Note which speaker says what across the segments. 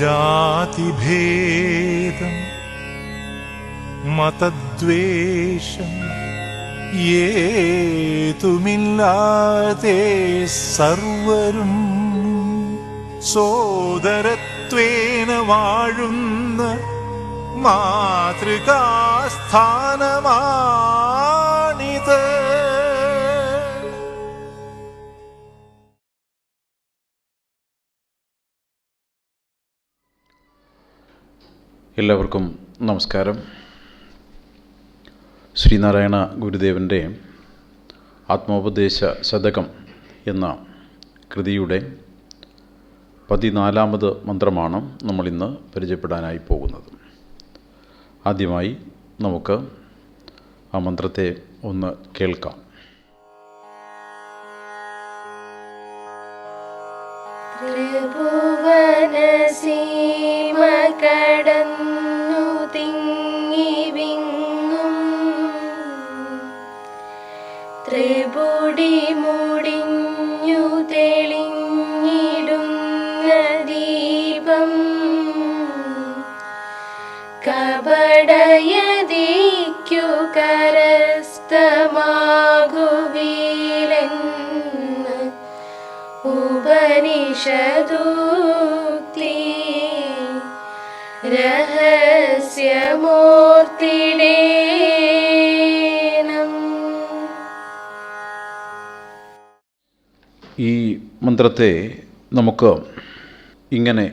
Speaker 1: ജാതിഭേദം മതദ്വേഷം ഏതുമില്ലാതെ സർവരും സോദരത്വേന വാഴുന്ന മാതൃകാസ്ഥാനമാണിത്
Speaker 2: എല്ലാവർക്കും നമസ്കാരം. ശ്രീനാരായണ ഗുരുദേവന്റെ ആത്മോപദേശ ശതകം എന്ന കൃതിയുടെ പതിനാലാമത് മന്ത്രമാണ് നമ്മളിന്ന് പരിചയപ്പെടാനായി പോകുന്നത്. ആദ്യമായി നമുക്ക് ആ മന്ത്രത്തെ ഒന്ന് കേൾക്കാം.
Speaker 3: കടന്നു തിങ്ങി വിങ്ങും. ത്രിപുടി മുടിഞ്ഞു തെളിഞ്ഞിടുന്ന ദീപം. കപടയതിക്കു കരസ്ഥമാകുവീലെന്ന് ഉപനിഷദൂക്തി
Speaker 2: ഈ മന്ത്രത്തെ നമുക്ക് ഇങ്ങനെ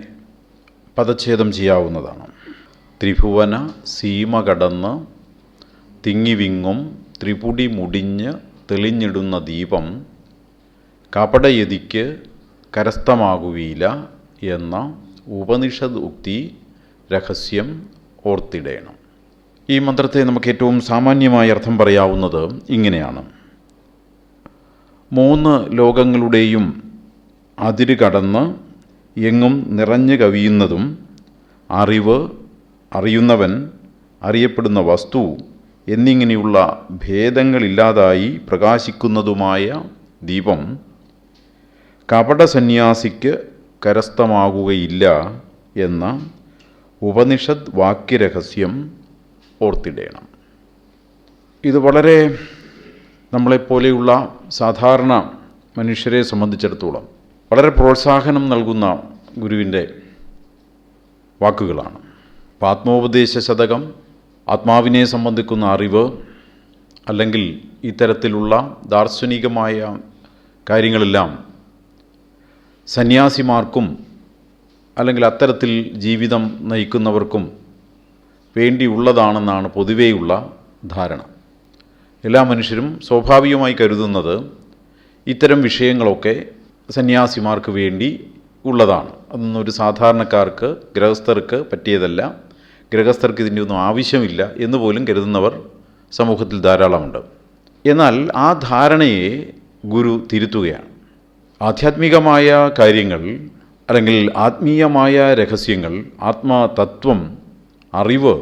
Speaker 2: പദച്ഛേദം ചെയ്യാവുന്നതാണ്. ത്രിഭുവന സീമ കടന്ന് തിങ്ങിവിങ്ങും ത്രിപുടി മുടിഞ്ഞ് തെളിഞ്ഞിടുന്ന ദീപം കപടയതിക്ക് കരസ്ഥമാകുകയില്ല എന്ന ഉപനിഷദ് ഉക്തി രഹസ്യം ഓർത്തിടേണം. ഈ മന്ത്രത്തെ നമുക്ക് ഏറ്റവും സാമാന്യമായ അർത്ഥം പറയാവുന്നത് ഇങ്ങനെയാണ്. മൂന്ന് ലോകങ്ങളുടെയും അതിര് കടന്ന് എങ്ങും നിറഞ്ഞു കവിയുന്നതും അറിവ് അറിയുന്നവൻ അറിയപ്പെടുന്ന വസ്തു എന്നിങ്ങനെയുള്ള ഭേദങ്ങളില്ലാതായി പ്രകാശിക്കുന്നതുമായ ദീപം കപടസന്യാസിക്ക് കരസ്ഥമാകുകയില്ല എന്ന ഉപനിഷദ് വാക്യരഹസ്യം ഓർത്തിടേണം. ഇത് വളരെ നമ്മളെപ്പോലെയുള്ള സാധാരണ മനുഷ്യരെ സംബന്ധിച്ചിടത്തോളം വളരെ പ്രോത്സാഹനം നൽകുന്ന ഗുരുവിന്റെ വാക്കുകളാണ്. ആത്മോപദേശ ശതകം ആത്മാവിനെ സംബന്ധിക്കുന്ന അറിവ് അല്ലെങ്കിൽ ഇത്തരത്തിലുള്ള ദാർശനികമായ കാര്യങ്ങളെല്ലാം സന്യാസിമാർക്കും അല്ലെങ്കിൽ അത്തരത്തിൽ ജീവിതം നയിക്കുന്നവർക്കും വേണ്ടിയുള്ളതാണെന്നാണ് പൊതുവേയുള്ള ധാരണ. എല്ലാ മനുഷ്യരും സ്വാഭാവികമായി കരുതുന്നത് ഇത്തരം വിഷയങ്ങളൊക്കെ സന്യാസിമാർക്ക് വേണ്ടി ഉള്ളതാണ്. അതൊന്നും ഒരു സാധാരണക്കാർക്ക് ഗൃഹസ്ഥർക്ക് പറ്റിയതല്ല. ഗൃഹസ്ഥർക്ക് ഇതിന്റെ ഒന്നും ആവശ്യമില്ല എന്ന് പോലും കരുതുന്നവർ സമൂഹത്തിൽ ധാരാളമുണ്ട്. എന്നാൽ ആ ധാരണയെ ഗുരു തിരുത്തുകയാണ്. ആധ്യാത്മികമായ കാര്യങ്ങൾ അല്ലെങ്കിൽ ആത്മീയമായ രഹസ്യങ്ങൾ ആത്മതത്വം അറിവ്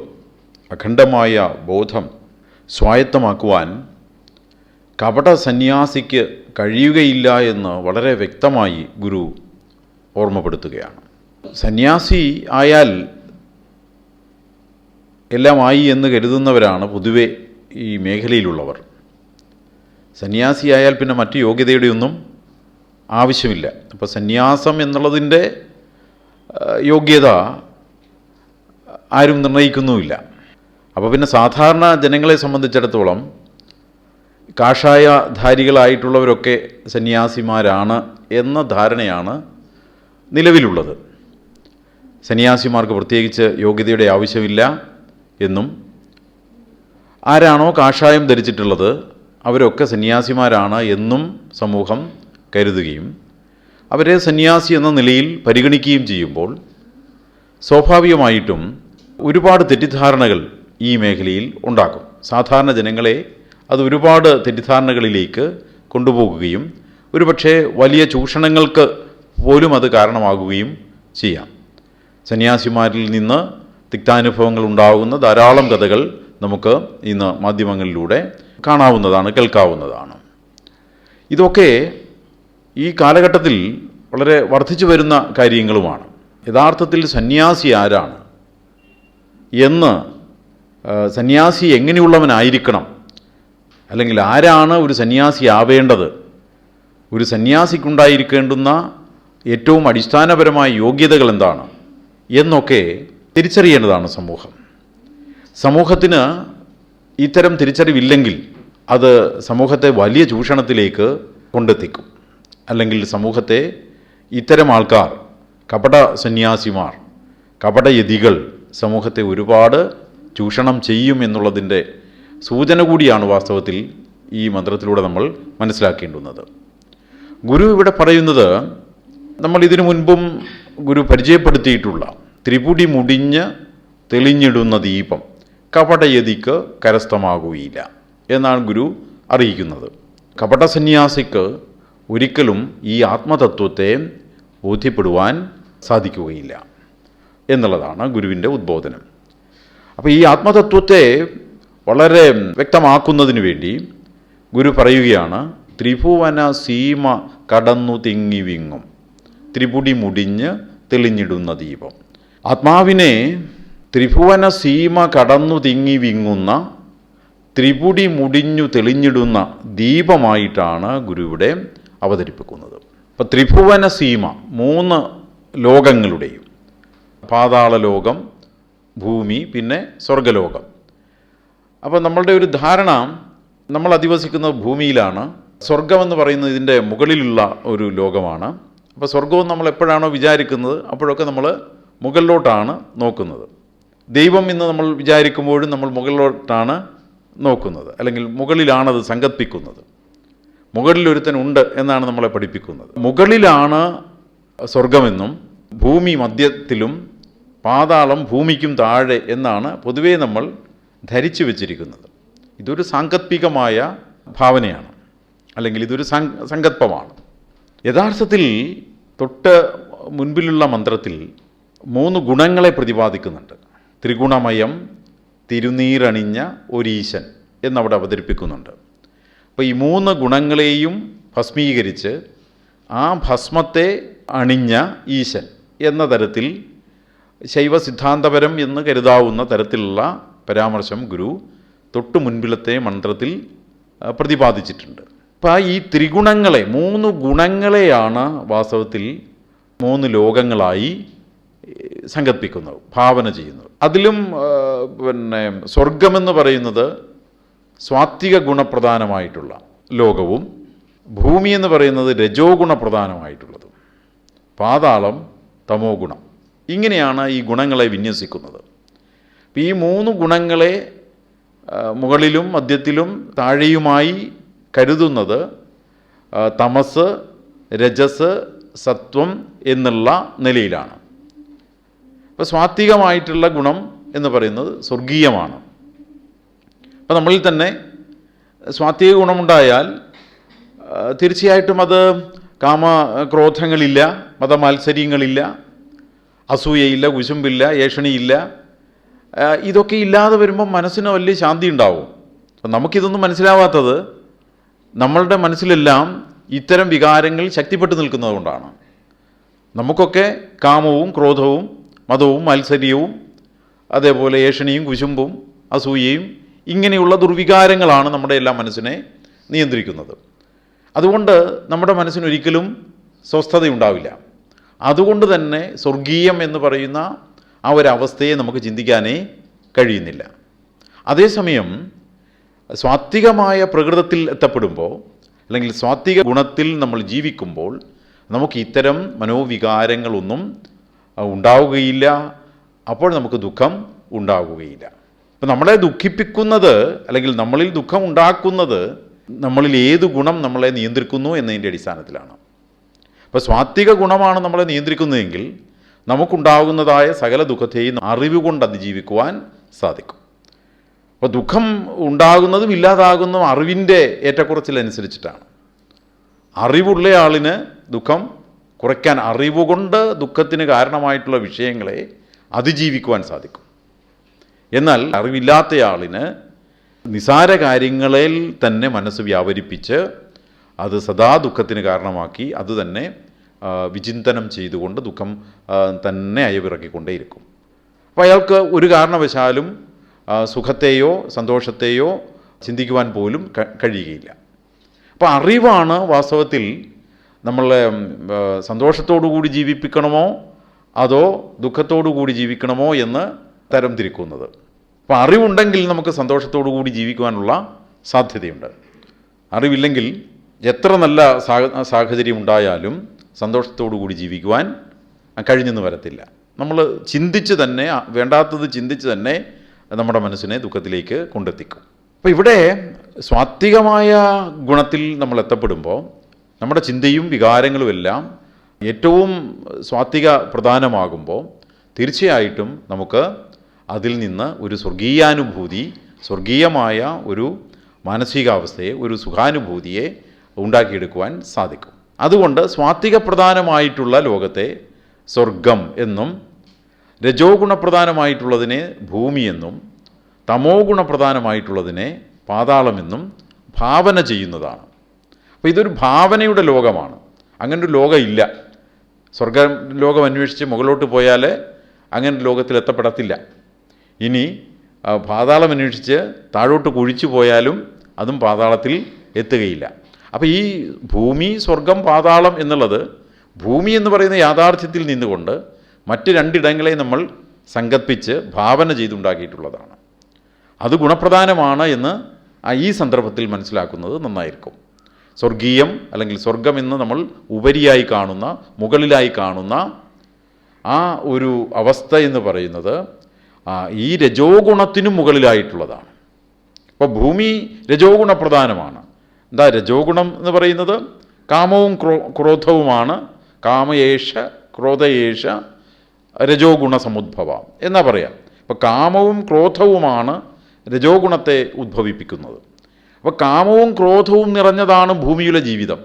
Speaker 2: അഖണ്ഡമായ ബോധം സ്വായത്തമാക്കുവാൻ കപട സന്യാസിക്ക് കഴിയുകയില്ല എന്ന് വളരെ വ്യക്തമായി ഗുരു ഓർമ്മപ്പെടുത്തുകയാണ്. സന്യാസി ആയാൽ എല്ലാമായി എന്ന് കരുതുന്നവരാണ് പൊതുവെ ഈ മേഖലയിലുള്ളവർ. സന്യാസിയായാൽ പിന്നെ മറ്റു യോഗ്യതയുടെയൊന്നും ആവശ്യമില്ല. അപ്പോൾ സന്യാസം എന്നുള്ളതിന്റെ യോഗ്യത ആരും നിർണയിക്കുന്നുമില്ല അപ്പോൾ പിന്നെ സാധാരണ ജനങ്ങളെ സംബന്ധിച്ചിടത്തോളം കാഷായധാരികളായിട്ടുള്ളവരൊക്കെ സന്യാസിമാരാണ് എന്ന ധാരണയാണ് നിലവിലുള്ളത്. സന്യാസിമാർക്ക് പ്രത്യേകിച്ച് യോഗ്യതയുടെ ആവശ്യമില്ല എന്നും ആരാണോ കാഷായം ധരിച്ചിട്ടുള്ളത് അവരൊക്കെ സന്യാസിമാരാണ് എന്നും സമൂഹം കരുതുകയും അവരെ സന്യാസി എന്ന നിലയിൽ പരിഗണിക്കുകയും ചെയ്യുമ്പോൾ സ്വാഭാവികമായിട്ടും ഒരുപാട് തെറ്റിദ്ധാരണകൾ ഈ മേഖലയിൽ ഉണ്ടാക്കും സാധാരണ ജനങ്ങളെ അത് ഒരുപാട് തെറ്റിദ്ധാരണകളിലേക്ക് കൊണ്ടുപോകുകയും ഒരുപക്ഷെ വലിയ ചൂഷണങ്ങൾക്ക് പോലും അത് കാരണമാകുകയും ചെയ്യാം. സന്യാസിമാരിൽ നിന്ന് തിക്താനുഭവങ്ങൾ ഉണ്ടാകുന്ന ധാരാളം കഥകൾ നമുക്ക് ഇന്ന് മാധ്യമങ്ങളിലൂടെ കാണാവുന്നതാണ് കേൾക്കാവുന്നതാണ്. ഇതൊക്കെ ഈ കാലഘട്ടത്തിൽ വളരെ വർദ്ധിച്ചു വരുന്ന കാര്യങ്ങളുമാണ്. യഥാർത്ഥത്തിൽ സന്യാസി ആരാണ്? എന്ന് സന്യാസി എങ്ങനെയുള്ളവനായിരിക്കണം? അല്ലെങ്കിൽ ആരാണ് ഒരു സന്യാസി ആവേണ്ടത്? ഒരു സന്യാസിക്കുണ്ടായിരിക്കേണ്ടുന്ന ഏറ്റവും അടിസ്ഥാനപരമായ യോഗ്യതകൾ എന്താണ്? എന്നൊക്കെ തിരിച്ചറിയേണ്ടതാണ് സമൂഹം. സമൂഹത്തിന് ഇത്തരം തിരിച്ചറിവില്ലെങ്കിൽ അത് സമൂഹത്തെ വലിയ ചൂഷണത്തിലേക്ക് കൊണ്ടെത്തിക്കും. അല്ലെങ്കിൽ സമൂഹത്തെ ഇത്തരം ആൾക്കാർ കപട സന്യാസിമാർ കപടയതികൾ സമൂഹത്തെ ഒരുപാട് ചൂഷണം ചെയ്യും എന്നുള്ളതിന്റെ സൂചന കൂടിയാണ് വാസ്തവത്തിൽ ഈ മന്ത്രത്തിലൂടെ നമ്മൾ മനസ്സിലാക്കേണ്ടുന്നത്. ഗുരു ഇവിടെ പറയുന്നത് നമ്മൾ ഇതിനു മുൻപും ഗുരു പരിചയപ്പെടുത്തിയിട്ടുള്ള ത്രിപുടി മുടിഞ്ഞ് തെളിഞ്ഞിടുന്ന ദീപം കപടയതിക്ക് കരസ്ഥമാകുകയില്ല എന്നാണ് ഗുരു അറിയിക്കുന്നത്. കപട സന്യാസിക്ക് ഒരിക്കലും ഈ ആത്മതത്വത്തെ ബോധ്യപ്പെടുവാൻ സാധിക്കുകയില്ല എന്നുള്ളതാണ് ഗുരുവിന്റെ ഉദ്ബോധനം. അപ്പോൾ ഈ ആത്മതത്വത്തെ വളരെ വ്യക്തമാക്കുന്നതിന് വേണ്ടി ഗുരു പറയുകയാണ് ത്രിഭുവന സീമ കടന്നു തിങ്ങി വിങ്ങും. ത്രിപുടി മുടിഞ്ഞ് തെളിഞ്ഞിടുന്ന ദീപം. ആത്മാവിനെ ത്രിഭുവന സീമ കടന്നു തിങ്ങി വിങ്ങുന്ന ത്രിപുടി മുടിഞ്ഞു തെളിഞ്ഞിടുന്ന ദീപമായിട്ടാണ് ഗുരു ഇവിടെ അവതരിപ്പിക്കുന്നത്. അപ്പം ത്രിഭുവന സീമ മൂന്ന് ലോകങ്ങളുടെയും. പാതാള ലോകം ഭൂമി പിന്നെ സ്വർഗലോകം അപ്പോൾ നമ്മളുടെ ഒരു ധാരണ നമ്മൾ അധിവസിക്കുന്ന ഭൂമിയിലാണ്. സ്വർഗമെന്ന് പറയുന്നത് ഇതിന്റെ മുകളിലുള്ള ഒരു ലോകമാണ്. അപ്പോൾ സ്വർഗവും നമ്മൾ എപ്പോഴാണോ വിചാരിക്കുന്നത് അപ്പോഴൊക്കെ നമ്മൾ മുകളിലോട്ടാണ് നോക്കുന്നത്. ദൈവം എന്ന് നമ്മൾ വിചാരിക്കുമ്പോഴും നമ്മൾ മുകളിലോട്ടാണ് നോക്കുന്നത്. അല്ലെങ്കിൽ മുകളിലാണത് സങ്കല്പിക്കുന്നത് മുകളിൽ ഒരുത്തൻ ഉണ്ട് എന്നാണ് നമ്മളെ പഠിപ്പിക്കുന്നത്. മുകളിലാണ് സ്വർഗമെന്നും ഭൂമി മധ്യത്തിലും പാതാളം ഭൂമിക്കും താഴെ എന്നാണ് പൊതുവേ നമ്മൾ ധരിച്ചു വച്ചിരിക്കുന്നത്. ഇതൊരു സാങ്കല്പികമായ ഭാവനയാണ്. അല്ലെങ്കിൽ ഇതൊരു സങ്ക- സങ്കല്പമാണ്. യഥാർത്ഥത്തിൽ തൊട്ട് മുൻപിലുള്ള മന്ത്രത്തിൽ മൂന്ന് ഗുണങ്ങളെ പ്രതിപാദിക്കുന്നുണ്ട്. ത്രിഗുണമയം തിരുനീരണിഞ്ഞ ഒരീശൻ എന്നവിടെ അവതരിപ്പിക്കുന്നുണ്ട്. അപ്പോൾ ഈ മൂന്ന് ഗുണങ്ങളെയും ഭസ്മീകരിച്ച് ആ ഭസ്മത്തെ അണിഞ്ഞ ഈശൻ എന്ന തരത്തിൽ ശൈവ സിദ്ധാന്തപരം എന്ന് കരുതാവുന്ന തരത്തിലുള്ള പരാമർശം ഗുരു തൊട്ടു മുൻപിലത്തെ മന്ത്രത്തിൽ പ്രതിപാദിച്ചിട്ടുണ്ട്. അപ്പോൾ ഈ ത്രിഗുണങ്ങളെ മൂന്ന് ഗുണങ്ങളെയാണ് വാസ്തവത്തിൽ മൂന്ന് ലോകങ്ങളായി സങ്കല്പിക്കുന്നത് ഭാവന ചെയ്യുന്നത്. അതിലും പിന്നെ സ്വർഗമെന്ന് പറയുന്നത് സ്വാത്വിക ഗുണപ്രധാനമായിട്ടുള്ള ലോകവും ഭൂമി എന്ന് പറയുന്നത് രജോ ഗുണപ്രധാനമായിട്ടുള്ളതും. പാതാളം തമോ ഗുണം. ഇങ്ങനെയാണ് ഈ ഗുണങ്ങളെ വിന്യസിക്കുന്നത്. ഈ മൂന്ന് ഗുണങ്ങളെ മുകളിലും മധ്യത്തിലും താഴെയുമായി കരുതുന്നത് തമസ് രജസ് സത്വം എന്നുള്ള നിലയിലാണ്. അപ്പോൾ സ്വാത്വികമായിട്ടുള്ള ഗുണം എന്ന് പറയുന്നത് സ്വർഗീയമാണ്. അപ്പോൾ നമ്മളിൽ തന്നെ സ്വാത്വിക ഗുണമുണ്ടായാൽ തീർച്ചയായിട്ടും അത് കാമ ക്രോധങ്ങളില്ല മതമാത്സര്യങ്ങളില്ല അസൂയയില്ല കുശുമ്പില്ല ഏഷണിയില്ല ഇതൊക്കെ ഇല്ലാതെ വരുമ്പോൾ മനസ്സിന് വലിയ ശാന്തി ഉണ്ടാവും. അപ്പം നമുക്കിതൊന്നും മനസ്സിലാവാത്തത് നമ്മളുടെ മനസ്സിലെല്ലാം ഇത്തരം വികാരങ്ങൾ ശക്തിപ്പെട്ടു നിൽക്കുന്നത് കൊണ്ടാണ്. നമുക്കൊക്കെ കാമവും ക്രോധവും മതവും മത്സര്യവും അതേപോലെ ഏഷണിയും കുശുമ്പും അസൂയയും ഇങ്ങനെയുള്ള ദുർവികാരങ്ങളാണ് നമ്മുടെ എല്ലാ മനസ്സിനെ നിയന്ത്രിക്കുന്നത്. അതുകൊണ്ട് നമ്മുടെ മനസ്സിനൊരിക്കലും സ്വസ്ഥതയുണ്ടാവില്ല. അതുകൊണ്ട് തന്നെ സ്വർഗീയം എന്ന് പറയുന്ന ആ ഒരു അവസ്ഥയെ നമുക്ക് ചിന്തിക്കാനേ കഴിയുന്നില്ല. അതേസമയം സ്വാത്വികമായ പ്രകൃതത്തിൽ എത്തപ്പെടുമ്പോൾ അല്ലെങ്കിൽ സ്വാത്വിക ഗുണത്തിൽ നമ്മൾ ജീവിക്കുമ്പോൾ നമുക്ക് ഇത്തരം മനോവികാരങ്ങളൊന്നും ഉണ്ടാവുകയില്ല. അപ്പോൾ നമുക്ക് ദുഃഖം ഉണ്ടാവുകയില്ല. അപ്പം നമ്മളെ ദുഃഖിപ്പിക്കുന്നത് അല്ലെങ്കിൽ നമ്മളിൽ ദുഃഖം ഉണ്ടാക്കുന്നത് നമ്മളിൽ ഏത് ഗുണം നമ്മളെ നിയന്ത്രിക്കുന്നു എന്നതിന്റെ അടിസ്ഥാനത്തിലാണ്. അപ്പോൾ സ്വാത്വിക ഗുണമാണ് നമ്മളെ നിയന്ത്രിക്കുന്നതെങ്കിൽ നമുക്കുണ്ടാകുന്നതായ സകല ദുഃഖത്തെയും അറിവ് കൊണ്ട് അതിജീവിക്കുവാൻ സാധിക്കും. അപ്പോൾ ദുഃഖം ഉണ്ടാകുന്നതും ഇല്ലാതാകുന്നതും അറിവിന്റെ ഏറ്റക്കുറച്ചിലനുസരിച്ചിട്ടാണ്. അറിവുള്ള ആളിന് ദുഃഖം കുറയ്ക്കാൻ അറിവുകൊണ്ട് ദുഃഖത്തിന് കാരണമായിട്ടുള്ള വിഷയങ്ങളെ അതിജീവിക്കുവാൻ സാധിക്കും. എന്നാൽ അറിവില്ലാത്തയാളിന് നിസാര കാര്യങ്ങളിൽ തന്നെ മനസ്സ് വ്യാപരിപ്പിച്ച് അത് സദാ ദുഃഖത്തിന് കാരണമാക്കി അത് തന്നെ വിചിന്തനം ചെയ്തുകൊണ്ട് ദുഃഖം തന്നെ അയവിറക്കിക്കൊണ്ടേയിരിക്കും. അപ്പോൾ അയാൾക്ക് ഒരു കാരണവശാലും സുഖത്തെയോ സന്തോഷത്തെയോ ചിന്തിക്കുവാൻ പോലും കഴിയുകയില്ല. അപ്പോൾ അറിവാണ് വാസ്തവത്തിൽ നമ്മളെ സന്തോഷത്തോടു കൂടി ജീവിപ്പിക്കണമോ അതോ ദുഃഖത്തോടു കൂടി ജീവിക്കണമോ എന്ന് തരം തിരിക്കുന്നത് അപ്പോൾ അറിവുണ്ടെങ്കിൽ നമുക്ക് സന്തോഷത്തോടു കൂടി ജീവിക്കുവാനുള്ള സാധ്യതയുണ്ട്. അറിവില്ലെങ്കിൽ എത്ര നല്ല സാഹ- സാഹചര്യം ഉണ്ടായാലും സന്തോഷത്തോടു കൂടി ജീവിക്കുവാൻ കഴിഞ്ഞെന്ന് വരത്തില്ല. നമ്മൾ ചിന്തിച്ച് തന്നെ വേണ്ടാത്തത് ചിന്തിച്ച് തന്നെ നമ്മുടെ മനസ്സിനെ ദുഃഖത്തിലേക്ക് കൊണ്ടെത്തിക്കും. അപ്പോൾ ഇവിടെ സ്വാത്വികമായ ഗുണത്തിൽ നമ്മൾ എത്തപ്പെടുമ്പോൾ നമ്മുടെ ചിന്തയും വികാരങ്ങളും എല്ലാം ഏറ്റവും സ്വാത്വിക പ്രധാനമാകുമ്പോൾ തീർച്ചയായിട്ടും നമുക്ക് അതിൽ നിന്ന് ഒരു സ്വർഗീയാനുഭൂതി സ്വർഗീയമായ ഒരു മാനസികാവസ്ഥയെ ഒരു സുഖാനുഭൂതിയെ ഉണ്ടാക്കിയെടുക്കുവാൻ സാധിക്കും. അതുകൊണ്ട് സ്വാത്വിക പ്രധാനമായിട്ടുള്ള ലോകത്തെ സ്വർഗം എന്നും രജോ ഗുണപ്രധാനമായിട്ടുള്ളതിനെ ഭൂമിയെന്നും തമോ ഗുണപ്രധാനമായിട്ടുള്ളതിനെ പാതാളമെന്നും ഭാവന ചെയ്യുന്നതാണ്. അപ്പോൾ ഇതൊരു ഭാവനയുടെ ലോകമാണ്. അങ്ങനെ ഒരു ലോകം ഇല്ല സ്വർഗ ലോകം അന്വേഷിച്ച് മുകളിലോട്ട് പോയാൽ അങ്ങനെ ലോകത്തിൽ എത്തപ്പെടത്തില്ല. ഇനി പാതാളം അന്വേഷിച്ച് താഴോട്ട് കുഴിച്ചു പോയാലും അതും പാതാളത്തിൽ എത്തുകയില്ല. അപ്പോൾ ഈ ഭൂമി സ്വർഗം പാതാളം എന്നുള്ളത് ഭൂമി എന്ന് പറയുന്ന യാഥാർത്ഥ്യത്തിൽ നിന്നുകൊണ്ട് മറ്റ് രണ്ടിടങ്ങളെ നമ്മൾ സങ്കല്പിച്ച് ഭാവന ചെയ്തുണ്ടാക്കിയിട്ടുള്ളതാണ്. അത് ഗുണപ്രധാനമാണ് എന്ന് ഈ സന്ദർഭത്തിൽ മനസ്സിലാക്കുന്നത് നന്നായിരിക്കും. സ്വർഗീയം അല്ലെങ്കിൽ സ്വർഗം എന്ന് നമ്മൾ ഉപരിയായി കാണുന്ന മുകളിലായി കാണുന്ന ആ ഒരു അവസ്ഥ എന്ന് പറയുന്നത് ഈ രജോ ഗുണത്തിനും മുകളിലായിട്ടുള്ളതാണ്. അപ്പോൾ ഭൂമി രജോ ഗുണപ്രധാനമാണ് എന്താ രജോ ഗുണം എന്ന് പറയുന്നത്? കാമവും ക്രോ ക്രോധവുമാണ്. കാമയേഷ ക്രോധയേഷ രജോ ഗുണ സമുദ്ഭവ എന്നാ പറയാം. അപ്പോൾ കാമവും ക്രോധവുമാണ് രജോ ഗുണത്തെ ഉദ്ഭവിപ്പിക്കുന്നത്. അപ്പോൾ കാമവും ക്രോധവും നിറഞ്ഞതാണ് ഭൂമിയിലെ ജീവിതം.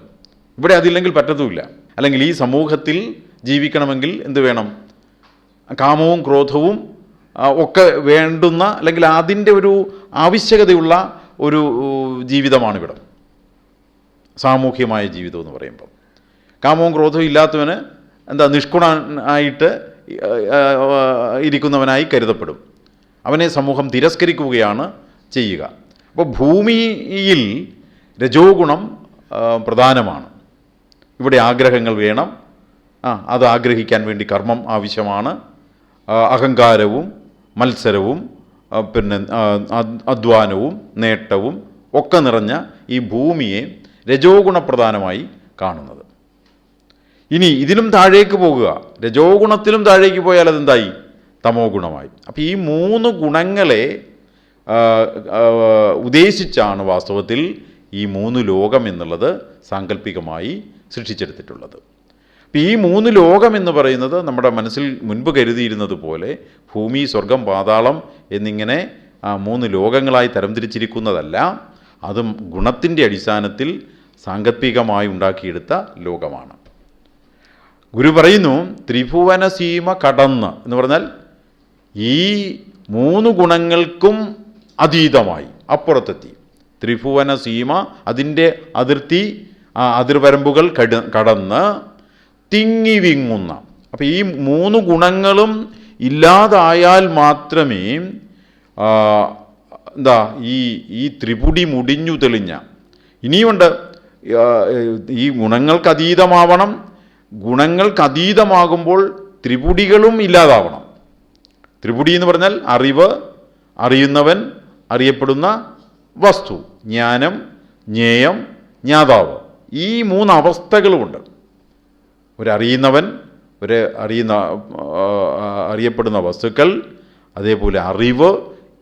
Speaker 2: ഇവിടെ അതില്ലെങ്കിൽ പറ്റത്തുമില്ല. അല്ലെങ്കിൽ ഈ സമൂഹത്തിൽ ജീവിക്കണമെങ്കിൽ എന്ത് വേണം? കാമവും ക്രോധവും ഒക്കെ വേണ്ടുന്ന അല്ലെങ്കിൽ അതിന്റെ ഒരു ആവശ്യകതയുള്ള ഒരു ജീവിതമാണ് ഇവിടെ സാമൂഹ്യമായ ജീവിതം എന്ന് പറയുമ്പം. കാമവും ക്രോധവും ഇല്ലാത്തവന് എന്താ നിഷ്കുണനായിട്ട് ഇരിക്കുന്നവനായി കരുതപ്പെടും. അവനെ സമൂഹം തിരസ്കരിക്കുകയാണ് ചെയ്യുക. അപ്പോൾ ഭൂമിയിൽ രജോ ഗുണം പ്രധാനമാണ്. ഇവിടെ ആഗ്രഹങ്ങൾ വേണം. ആ അത് ആഗ്രഹിക്കാൻ വേണ്ടി കർമ്മം ആവശ്യമാണ്. അഹങ്കാരവും മത്സരവും പിന്നെ അധ്വാനവും നേട്ടവും ഒക്കെ നിറഞ്ഞ ഈ ഭൂമിയെ രജോഗുണപ്രധാനമായി കാണുന്നത്. ഇനി ഇതിലും താഴേക്ക് പോകുക. രജോഗുണത്തിലും താഴേക്ക് പോയാൽ അതെന്തായി? തമോ ഗുണമായി. അപ്പോൾ ഈ മൂന്ന് ഗുണങ്ങളെ ഉദ്ദേശിച്ചാണ് വാസ്തവത്തിൽ ഈ മൂന്ന് ലോകം എന്നുള്ളത് സാങ്കല്പികമായി സൃഷ്ടിച്ചെടുത്തിട്ടുള്ളത്. ഈ മൂന്ന് ലോകം എന്ന് പറയുന്നത് നമ്മുടെ മനസ്സിൽ മുൻപ് കരുതിയിരുന്നത് പോലെ ഭൂമി സ്വർഗം പാതാളം എന്നിങ്ങനെ മൂന്ന് ലോകങ്ങളായി തരംതിരിച്ചിരിക്കുന്നതല്ല. അതും ഗുണത്തിന്റെ അടിസ്ഥാനത്തിൽ സാങ്കല്പികമായി ഉണ്ടാക്കിയെടുത്ത ലോകമാണ്. ഗുരു പറയുന്നു ത്രിഭുവന സീമ കടന്ന് എന്ന് പറഞ്ഞാൽ ഈ മൂന്ന് ഗുണങ്ങൾക്കും അതീതമായി അപ്പുറത്തെത്തി. ത്രിഭുവന സീമ അതിന്റെ അതിർത്തി അതിർവരമ്പുകൾ കടന്ന് തിങ്ങി വിങ്ങുന്ന അപ്പം ഈ മൂന്ന് ഗുണങ്ങളും ഇല്ലാതായാൽ മാത്രമേ എന്താ ഈ ഈ ത്രിപുടി മുടിഞ്ഞു തെളിഞ്ഞ. ഇനിയുമുണ്ട് ഈ ഗുണങ്ങൾക്ക് അതീതമാവണം ഗുണങ്ങൾക്ക് അതീതമാകുമ്പോൾ ത്രിപുടികളും ഇല്ലാതാവണം. ത്രിപുടി എന്ന് പറഞ്ഞാൽ അറിവ് അറിയുന്നവൻ അറിയപ്പെടുന്ന വസ്തു ജ്ഞാനം ജ്ഞേയം ജ്ഞാതാവ്. ഈ മൂന്ന് അവസ്ഥകളുമുണ്ട്. ഒരു അറിയുന്നവൻ ഒരു അറിയുന്ന അറിയപ്പെടുന്ന വസ്തുക്കൾ അതേപോലെ അറിവ്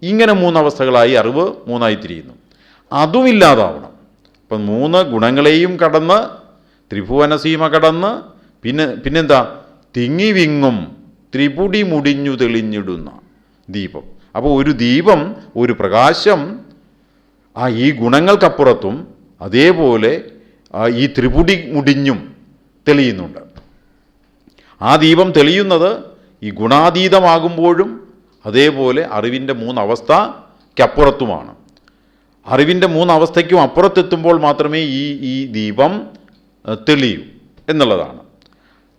Speaker 2: ഇങ്ങനെ മൂന്നവസ്ഥകളായി അറിവ് മൂന്നായി തിരിയുന്നു. അതും അപ്പം മൂന്ന് ഗുണങ്ങളെയും കടന്ന് ത്രിഭുവന സീമ കടന്ന് പിന്നെ പിന്നെന്താ? തിങ്ങി വിങ്ങും ത്രിപുടി മുടിഞ്ഞു തെളിഞ്ഞിടുന്ന ദീപം. അപ്പോൾ ഒരു ദീപം ഒരു പ്രകാശം ആ ഈ ഗുണങ്ങൾക്കപ്പുറത്തും അതേപോലെ ഈ ത്രിപുടി മുടിഞ്ഞും തെളിയുന്നുണ്ട്. ആ ദീപം തെളിയുന്നത് ഈ ഗുണാതീതമാകുമ്പോഴും അതേപോലെ അറിവിന്റെ മൂന്നവസ്ഥയ്ക്കപ്പുറത്തുമാണ് അറിവിന്റെ മൂന്നവസ്ഥയ്ക്കും അപ്പുറത്തെത്തുമ്പോൾ മാത്രമേ ഈ ഈ ദീപം തെളിയൂ എന്നുള്ളതാണ്.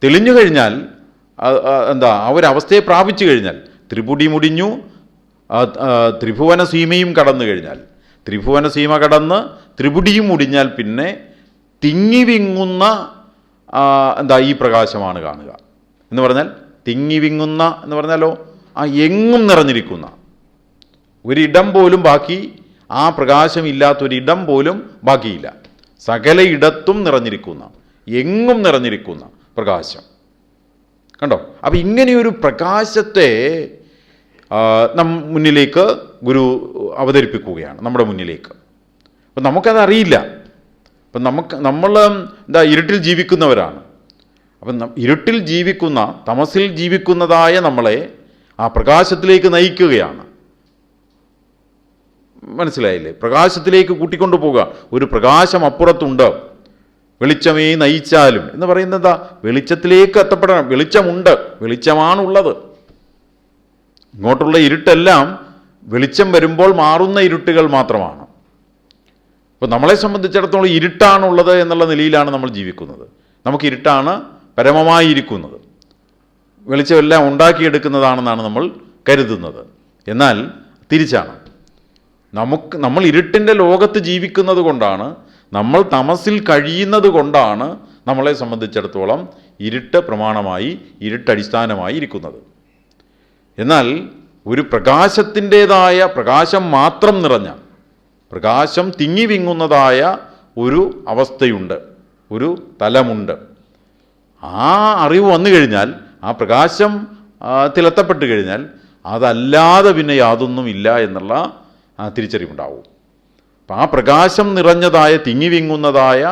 Speaker 2: തെളിഞ്ഞു കഴിഞ്ഞാൽ എന്താ ആ ഒരു അവസ്ഥയെ പ്രാപിച്ചു കഴിഞ്ഞാൽ ത്രിപുടി മുടിഞ്ഞു ത്രിഭുവന സീമയും കടന്നു കഴിഞ്ഞാൽ ത്രിഭുവന സീമ കടന്ന് ത്രിപുടിയും മുടിഞ്ഞാൽ പിന്നെ തിങ്ങി വിങ്ങുന്ന ആ, എന്താ ഈ പ്രകാശമാണ് കാണുക. എന്ന് പറഞ്ഞാൽ തിങ്ങി വിങ്ങുന്ന എന്ന് പറഞ്ഞാലോ ആ എങ്ങും നിറഞ്ഞിരിക്കുന്ന. ഒരിടം പോലും ബാക്കി ആ പ്രകാശമില്ലാത്തൊരിടം പോലും ബാക്കിയില്ല. സകല ഇടത്തും നിറഞ്ഞിരിക്കുന്ന എങ്ങും നിറഞ്ഞിരിക്കുന്ന പ്രകാശം. കണ്ടോ? അപ്പം ഇങ്ങനെയൊരു പ്രകാശത്തെ നം മുന്നിലേക്ക് ഗുരു അവതരിപ്പിക്കുകയാണ് നമ്മുടെ മുന്നിലേക്ക്. അപ്പം നമുക്കത് അറിയില്ല അപ്പം നമുക്ക് നമ്മൾ എന്താ ഇരുട്ടിൽ ജീവിക്കുന്നവരാണ്. അപ്പം ഇരുട്ടിൽ ജീവിക്കുന്ന തമസിൽ ജീവിക്കുന്നതായ നമ്മളെ ആ പ്രകാശത്തിലേക്ക് നയിക്കുകയാണ്. മനസ്സിലായില്ലേ? പ്രകാശത്തിലേക്ക് കൂട്ടിക്കൊണ്ടു പോകുക ഒരു പ്രകാശം അപ്പുറത്തുണ്ട്. വെളിച്ചമേ നയിച്ചാലും. എന്ന് പറയുന്നത് എന്താ? വെളിച്ചത്തിലേക്ക് എത്തപ്പെടണം. വെളിച്ചമുണ്ട്. വെളിച്ചമാണുള്ളത്. ഇങ്ങോട്ടുള്ള ഇരുട്ടെല്ലാം വെളിച്ചം വരുമ്പോൾ മാറുന്ന ഇരുട്ടുകൾ മാത്രമാണ്. അപ്പോൾ നമ്മളെ സംബന്ധിച്ചിടത്തോളം ഇരുട്ടാണുള്ളത് എന്നുള്ള നിലയിലാണ് നമ്മൾ ജീവിക്കുന്നത്. നമുക്ക് ഇരുട്ടാണ് പരമമായിരിക്കുന്നത് വെളിച്ചമെല്ലാം ഉണ്ടാക്കിയെടുക്കുന്നതാണെന്നാണ് നമ്മൾ കരുതുന്നത്. എന്നാൽ തിരിച്ചാണ്. നമുക്ക് നമ്മൾ ഇരുട്ടിന്റെ ലോകത്ത് ജീവിക്കുന്നത് കൊണ്ടാണ് നമ്മൾ തമസിൽ കഴിയുന്നത് കൊണ്ടാണ് നമ്മളെ സംബന്ധിച്ചിടത്തോളം ഇരുട്ട് പ്രമാണമായി ഇരുട്ടടിസ്ഥാനമായി ഇരിക്കുന്നത്. എന്നാൽ ഒരു പ്രകാശത്തിന്റേതായ പ്രകാശം മാത്രം നിറഞ്ഞ പ്രകാശം തിങ്ങി വിങ്ങുന്നതായ ഒരു അവസ്ഥയുണ്ട് ഒരു തലമുണ്ട്. ആ അറിവ് വന്നു കഴിഞ്ഞാൽ ആ പ്രകാശം തിലെത്തപ്പെട്ട് കഴിഞ്ഞാൽ അതല്ലാതെ പിന്നെ യാതൊന്നും ഇല്ല എന്നുള്ള തിരിച്ചറിവുണ്ടാവും. അപ്പം ആ പ്രകാശം നിറഞ്ഞതായ തിങ്ങി വിങ്ങുന്നതായ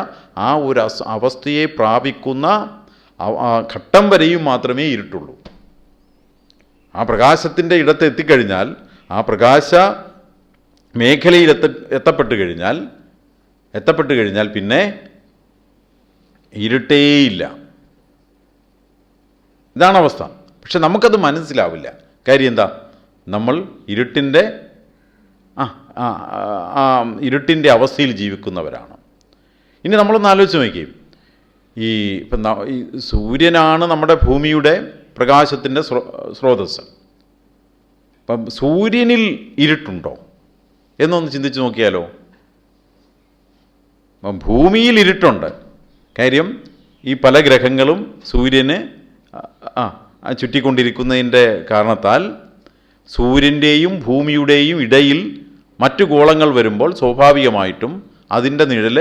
Speaker 2: ആ ഒരു അവസ്ഥയെ പ്രാപിക്കുന്ന ഘട്ടം വരെയും മാത്രമേ ഇരുട്ടുള്ളൂ. ആ പ്രകാശത്തിന്റെ ഇടത്ത് എത്തിക്കഴിഞ്ഞാൽ ആ പ്രകാശ മേഖലയിൽ എത്ത എത്തപ്പെട്ട് കഴിഞ്ഞാൽ എത്തപ്പെട്ട് കഴിഞ്ഞാൽ പിന്നെ ഇരുട്ടേയില്ല. ഇതാണ് അവസ്ഥ. പക്ഷെ നമുക്കത് മനസ്സിലാവില്ല. കാര്യം എന്താ? നമ്മൾ ഇരുട്ടിന്റെ ആ ഇരുട്ടിന്റെ അവസ്ഥയിൽ ജീവിക്കുന്നവരാണ്. ഇനി നമ്മളൊന്ന് ആലോചിച്ച് നോക്കി ഈ ഇപ്പം ഈ സൂര്യനാണ് നമ്മുടെ ഭൂമിയുടെ പ്രകാശത്തിന്റെ സ്രോ സ്രോതസ്സ്. അപ്പം സൂര്യനിൽ ഇരുട്ടുണ്ടോ? എന്നൊന്ന് ചിന്തിച്ച് നോക്കിയാലോ? ഭൂമിയിൽ ഇരുട്ടുണ്ട്. കാര്യം ഈ പല ഗ്രഹങ്ങളും സൂര്യന് ആ ചുറ്റിക്കൊണ്ടിരിക്കുന്നതിന്റെ കാരണത്താൽ സൂര്യന്റെയും ഭൂമിയുടെയും ഇടയിൽ മറ്റു ഗോളങ്ങൾ വരുമ്പോൾ സ്വാഭാവികമായിട്ടും അതിന്റെ നിഴൽ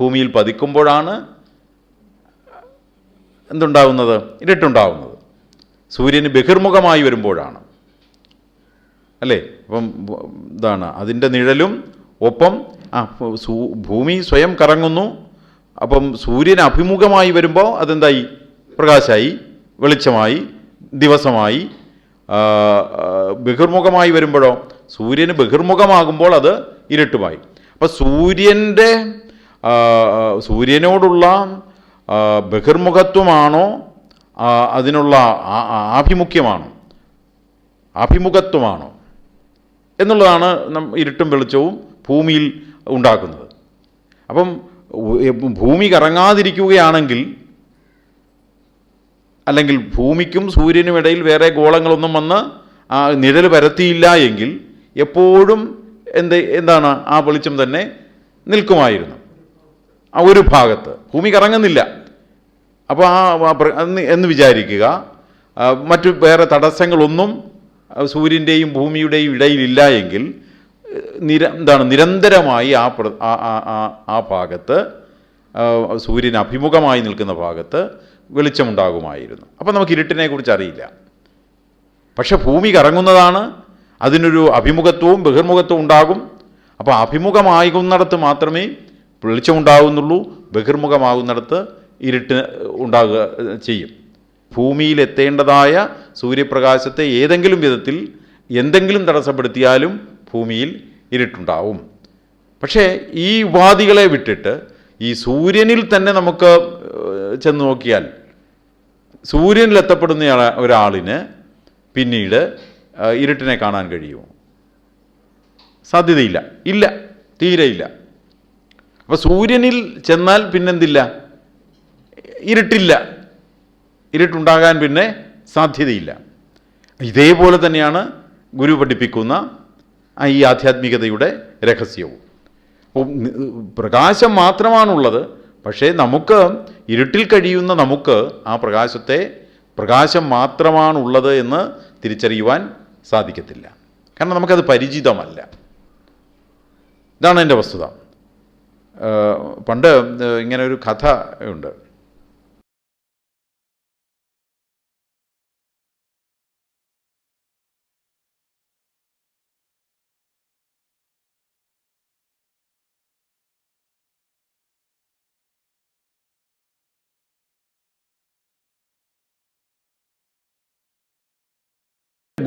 Speaker 2: ഭൂമിയിൽ പതിക്കുമ്പോഴാണ് എന്തുണ്ടാവുന്നത്? ഇരുട്ടുണ്ടാവുന്നത്. സൂര്യന് ബഹിർമുഖമായി വരുമ്പോഴാണ്. അല്ലേ? അപ്പം ഇതാണ്. അതിന്റെ നിഴലും ഒപ്പം ആ ഭൂമി സ്വയം കറങ്ങുന്നു. അപ്പം സൂര്യൻ അഭിമുഖമായി വരുമ്പോൾ അതെന്തായി? പ്രകാശമായി വെളിച്ചമായി ദിവസമായി ബഹിർമുഖമായി വരുമ്പോഴോ? സൂര്യന് ബഹിർമുഖമാകുമ്പോൾ അത് ഇരുട്ടുമായി. അപ്പം സൂര്യന്റെ സൂര്യനോടുള്ള ബഹിർമുഖത്വമാണോ? അതിനുള്ള ആഭിമുഖ്യമാണോ? അഭിമുഖത്വമാണോ എന്നുള്ളതാണ് ഇരുട്ടും വെളിച്ചവും ഭൂമിയിൽ ഉണ്ടാക്കുന്നത്. അപ്പം ഭൂമി കറങ്ങാതിരിക്കുകയാണെങ്കിൽ അല്ലെങ്കിൽ ഭൂമിക്കും സൂര്യനും ഇടയിൽ വേറെ ഗോളങ്ങളൊന്നും വന്ന് ആ നിഴൽ പരത്തിയില്ല എങ്കിൽ എപ്പോഴും എന്ത് എന്താണ് ആ വെളിച്ചം തന്നെ നിൽക്കുമായിരുന്നു. ആ ഒരു ഭാഗത്ത്. ഭൂമി കറങ്ങുന്നില്ല. അപ്പോൾ ആ എന്ന് വിചാരിക്കുക മറ്റു വേറെ തടസ്സങ്ങളൊന്നും സൂര്യന്റെയും ഭൂമിയുടെയും ഇടയിലില്ല എങ്കിൽ നിര എന്താണ് നിരന്തരമായി ആ പ്ര- ആ ഭാഗത്ത് സൂര്യൻ അഭിമുഖമായി നിൽക്കുന്ന ഭാഗത്ത് വെളിച്ചമുണ്ടാകുമായിരുന്നു. അപ്പോൾ നമുക്ക് ഇരുട്ടിനെക്കുറിച്ച് അറിയില്ല. പക്ഷേ ഭൂമി കറങ്ങുന്നതാണ് അതിനൊരു അഭിമുഖത്വവും ബഹിർമുഖത്വവും ഉണ്ടാകും. അപ്പോൾ അഭിമുഖമാകുന്നിടത്ത് മാത്രമേ വെളിച്ചമുണ്ടാകുന്നുള്ളൂ ബഹിർമുഖമാകുന്നിടത്ത് ഇരുട്ട് ഉണ്ടാകുക ചെയ്യും. ഭൂമിയിൽ എത്തേണ്ടതായ സൂര്യപ്രകാശത്തെ ഏതെങ്കിലും വിധത്തിൽ എന്തെങ്കിലും തടസ്സപ്പെടുത്തിയാലും ഭൂമിയിൽ ഇരുട്ടുണ്ടാവും. പക്ഷേ ഈ ഉപാധികളെ വിട്ടിട്ട് ഈ സൂര്യനിൽ തന്നെ നമുക്ക് ചെന്ന് നോക്കിയാൽ സൂര്യനിൽ എത്തപ്പെടുന്ന ഒരാളിന് പിന്നീട് ഇരുട്ടിനെ കാണാൻ കഴിയുമോ? സാധ്യതയില്ല. ഇല്ല. തീരെയില്ല അപ്പോൾ സൂര്യനിൽ ചെന്നാൽ പിന്നെന്തില്ല? ഇരുട്ടില്ല. ഇരുട്ടുണ്ടാകാൻ പിന്നെ സാധ്യതയില്ല. ഇതേപോലെ തന്നെയാണ് ഗുരു പഠിപ്പിക്കുന്ന ഈ ആധ്യാത്മികതയുടെ രഹസ്യവും. പ്രകാശം മാത്രമാണുള്ളത്. പക്ഷേ നമുക്ക് ഇരുട്ടിൽ കഴിയുന്ന നമുക്ക് ആ പ്രകാശത്തെ പ്രകാശം മാത്രമാണുള്ളത് എന്ന് തിരിച്ചറിയുവാൻ സാധിക്കത്തില്ല. കാരണം നമുക്കത് പരിചിതമല്ല. ഇതാണ് എന്റെ വസ്തുത. പണ്ട് ഇങ്ങനെ ഒരു കഥ ഉണ്ട്.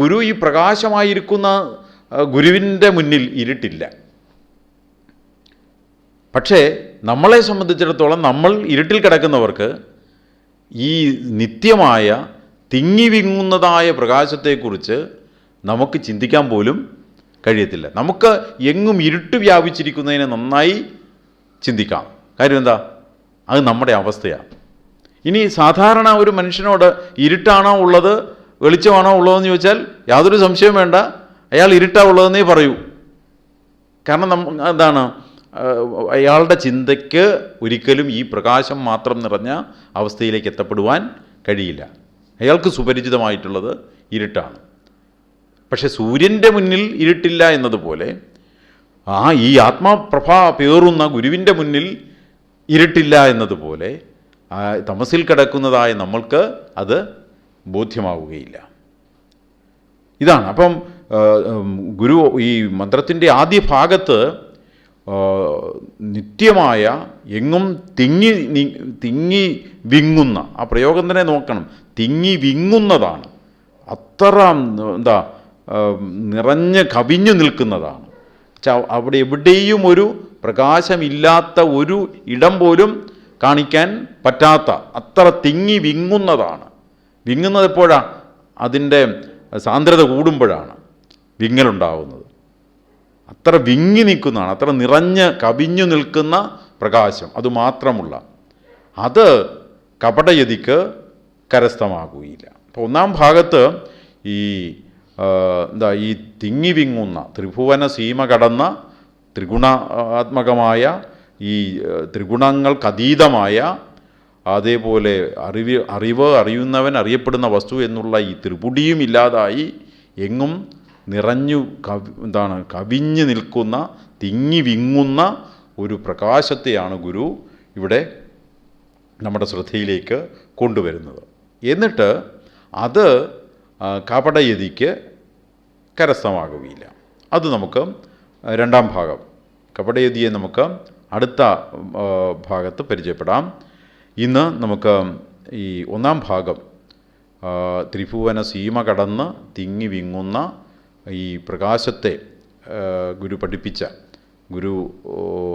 Speaker 2: ഗുരു ഈ പ്രകാശമായിരിക്കുന്ന ഗുരുവിന്റെ മുന്നിൽ ഇരുട്ടില്ല. പക്ഷേ നമ്മളെ സംബന്ധിച്ചിടത്തോളം നമ്മൾ ഇരുട്ടിൽ കിടക്കുന്നവർക്ക് ഈ നിത്യമായ തിങ്ങി വിങ്ങുന്നതായ പ്രകാശത്തെക്കുറിച്ച് നമുക്ക് ചിന്തിക്കാൻ പോലും കഴിയത്തില്ല. നമുക്ക് എങ്ങും ഇരുട്ട് വ്യാപിച്ചിരിക്കുന്നതിനെ നന്നായി ചിന്തിക്കാം. കാര്യം എന്താ? അത് നമ്മുടെ അവസ്ഥയാണ്. ഇനി സാധാരണ ഒരു മനുഷ്യനോട് ഇരുട്ടാണോ ഉള്ളത്? വെളിച്ചമാണോ ഉള്ളതെന്ന് ചോദിച്ചാൽ യാതൊരു സംശയവും വേണ്ട. അയാൾ ഇരുട്ടാ ഉള്ളതെന്നേ പറയൂ. കാരണം നമ്മ എന്താണ് അയാളുടെ ചിന്തയ്ക്ക് ഒരിക്കലും ഈ പ്രകാശം മാത്രം നിറഞ്ഞ അവസ്ഥയിലേക്ക് എത്തപ്പെടുവാൻ കഴിയില്ല. അയാൾക്ക് സുപരിചിതമായിട്ടുള്ളത് ഇരുട്ടാണ്. പക്ഷേ സൂര്യന്റെ മുന്നിൽ ഇരുട്ടില്ല എന്നതുപോലെ ആ ഈ ആത്മപ്രഭ പേറുന്ന ഗുരുവിന്റെ മുന്നിൽ ഇരുട്ടില്ല എന്നതുപോലെ തമസിൽ കിടക്കുന്നതായ നമ്മൾക്ക് അത് ബോധ്യമാവുകയില്ല. ഇതാണ്. അപ്പം ഗുരു ഈ മന്ത്രത്തിന്റെ ആദ്യ ഭാഗത്ത് നിത്യമായ എങ്ങും തിങ്ങി തിങ്ങി വിങ്ങുന്ന ആ പ്രയോഗം തന്നെ നോക്കണം. തിങ്ങി വിങ്ങുന്നതാണ്. അത്ര എന്താ നിറഞ്ഞ് കവിഞ്ഞു നിൽക്കുന്നതാണ്. അവിടെ എവിടെയും ഒരു പ്രകാശമില്ലാത്ത ഒരു ഇടം പോലും കാണിക്കാൻ പറ്റാത്ത അത്ര തിങ്ങി വിങ്ങുന്നതാണ്. വിങ്ങുന്നത് എപ്പോഴാണ് അതിന്റെ സാന്ദ്രത കൂടുമ്പോഴാണ് വിങ്ങലുണ്ടാവുന്നത്. അത്ര വിങ്ങി നിൽക്കുന്നതാണ് അത്ര നിറഞ്ഞ് കവിഞ്ഞു നിൽക്കുന്ന പ്രകാശം അതുമാത്രമുള്ള അത് കപടയതിക്ക് കരസ്ഥമാകുകയില്ല. അപ്പോൾ ഒന്നാം ഭാഗത്ത് ഈ എന്താ ഈ തിങ്ങി വിങ്ങുന്ന ത്രിഭുവന സീമ കടന്ന ത്രിഗുണാത്മകമായ ഈ ത്രിഗുണങ്ങൾക്കതീതമായ അതേപോലെ അറിവ് അറിവ് അറിയുന്നവൻ അറിയപ്പെടുന്ന വസ്തു എന്നുള്ള ഈ ത്രിപുടിയും ഇല്ലാതായി എങ്ങും നിറഞ്ഞു കവി എന്താണ് കവിഞ്ഞു നിൽക്കുന്ന തിങ്ങി വിങ്ങുന്ന ഒരു പ്രകാശത്തെയാണ് ഗുരു ഇവിടെ നമ്മുടെ ശ്രദ്ധയിലേക്ക് കൊണ്ടുവരുന്നത്. എന്നിട്ട് അത് കപടയതിക്ക് കരസ്ഥമാകുകയില്ല. അത് നമുക്ക് രണ്ടാം ഭാഗം. കപടയതിയെ നമുക്ക് അടുത്ത ഭാഗത്ത് പരിചയപ്പെടാം. ഇന്ന് നമുക്ക് ഈ ഒന്നാം ഭാഗം ത്രിഭുവന സീമ കടന്ന് തിങ്ങി വിങ്ങുന്ന ഈ പ്രകാശത്തെ ഗുരു പഠിപ്പിച്ച ഗുരു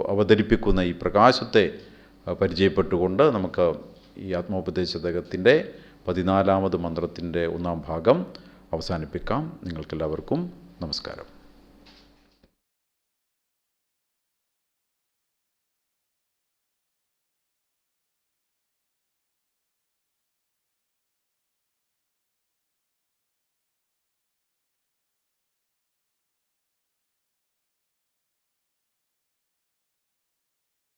Speaker 2: അവതരിപ്പിക്കുന്ന ഈ പ്രകാശത്തെ പരിചയപ്പെട്ടുകൊണ്ട് നമുക്ക് ഈ ആത്മോപദേശകത്തിന്റെ പതിനാലാമത് മന്ത്രത്തിന്റെ ഒന്നാം ഭാഗം അവസാനിപ്പിക്കാം. നിങ്ങൾക്കെല്ലാവർക്കും നമസ്കാരം.